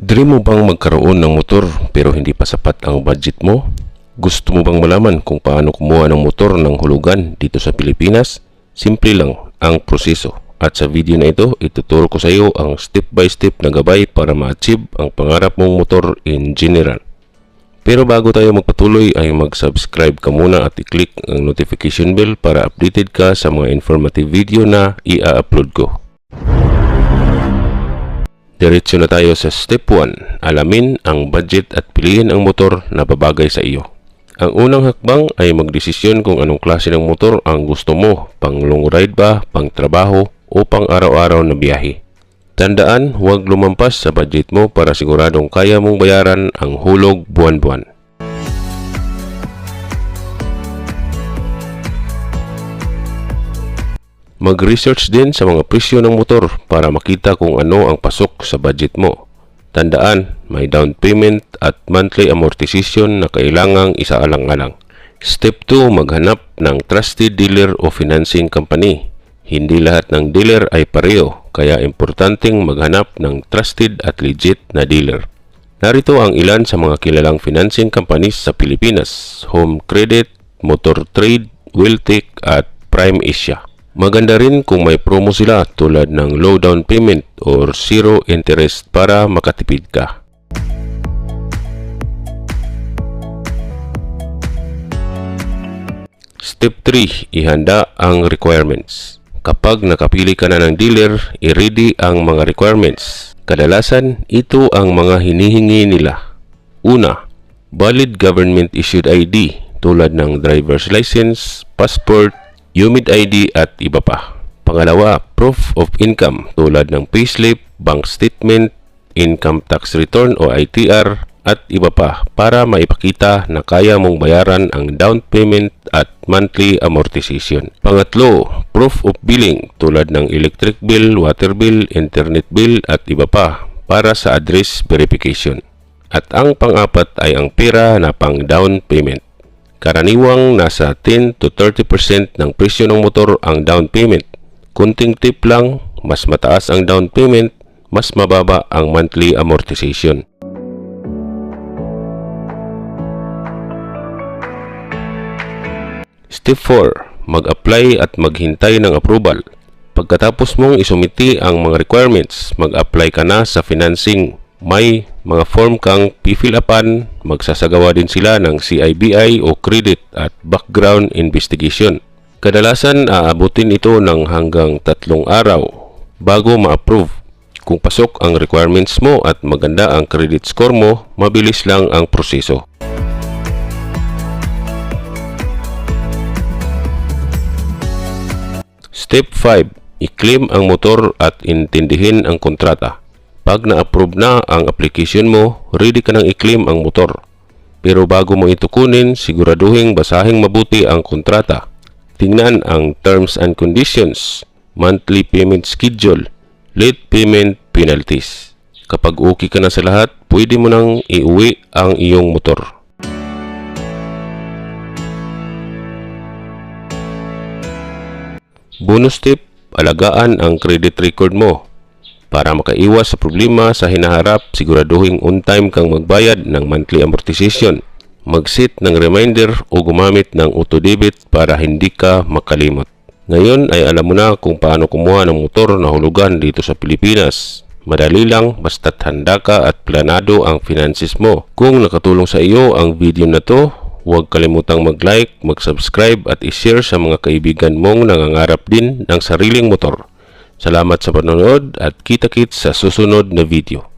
Dream mo bang magkaroon ng motor pero hindi pa sapat ang budget mo? Gusto mo bang malaman kung paano kumuha ng motor ng hulugan dito sa Pilipinas? Simple lang ang proseso. At sa video na ito, ituturo ko sa iyo ang step by step na gabay para ma-achieve ang pangarap mong motor in general. Pero bago tayo magpatuloy ay mag-subscribe ka muna at i-click ang notification bell para updated ka sa mga informative video na i-upload ko. Diretso na tayo sa step 1. Alamin ang budget at piliin ang motor na babagay sa iyo. Ang unang hakbang ay magdesisyon kung anong klase ng motor ang gusto mo, pang long ride ba, pang trabaho, o pang araw-araw na biyahe. Tandaan, huwag lumampas sa budget mo para siguradong kaya mong bayaran ang hulog buwan-buwan. Mag-research din sa mga presyo ng motor para makita kung ano ang pasok sa budget mo. Tandaan, may down payment at monthly amortization na kailangang isaalang-alang. Step 2, maghanap ng trusted dealer o financing company. Hindi lahat ng dealer ay pareho, kaya importanteng maghanap ng trusted at legit na dealer. Narito ang ilan sa mga kilalang financing companies sa Pilipinas, Home Credit, Motor Trade, Wiltec at Prime Asia. Maganda rin kung may promo sila tulad ng low down payment or zero interest para makatipid ka. Step 3. Ihanda ang requirements. Kapag nakapili ka na ng dealer, i-ready ang mga requirements. Kadalasan, ito ang mga hinihingi nila. Una, valid government issued ID tulad ng driver's license, passport, UMID ID at iba pa. Pangalawa, proof of income tulad ng payslip, bank statement, income tax return o ITR at iba pa para maipakita na kaya mong bayaran ang down payment at monthly amortization. Pangatlo, proof of billing tulad ng electric bill, water bill, internet bill at iba pa para sa address verification. At ang pang-apat ay ang pera na pang down payment. Karaniwang nasa 10 to 30% ng presyo ng motor ang down payment. Kunting tip lang, mas mataas ang down payment, mas mababa ang monthly amortization. Step 4. Mag-apply at maghintay ng approval. Pagkatapos mong isumiti ang mga requirements, mag-apply ka na sa financing. May mga form kang pifill upan, magsasagawa din sila ng CIBI o credit at background investigation. Kadalasan aabutin ito ng hanggang tatlong araw bago ma-approve. Kung pasok ang requirements mo at maganda ang credit score mo, mabilis lang ang proseso. Step 5. I-claim ang motor at intindihin ang kontrata. Pag na-approve na ang application mo, ready ka nang i-claim ang motor. Pero bago mo ito kunin, siguraduhin basahing mabuti ang kontrata. Tingnan ang terms and conditions, monthly payment schedule, late payment penalties. Kapag okay ka na sa lahat, pwede mo nang iuwi ang iyong motor. Bonus tip, alagaan ang credit record mo. Para makaiwas sa problema sa hinaharap, siguraduhin on time kang magbayad ng monthly amortization. Mag-set ng reminder o gumamit ng auto-debit para hindi ka makalimot. Ngayon ay alam mo na kung paano kumuha ng motor na hulugan dito sa Pilipinas. Madali lang basta't handa ka at planado ang finances mo. Kung nakatulong sa iyo ang video na to, huwag kalimutang mag-like, mag-subscribe at i-share sa mga kaibigan mong nangangarap din ng sariling motor. Salamat sa panonood at kita-kits sa susunod na video.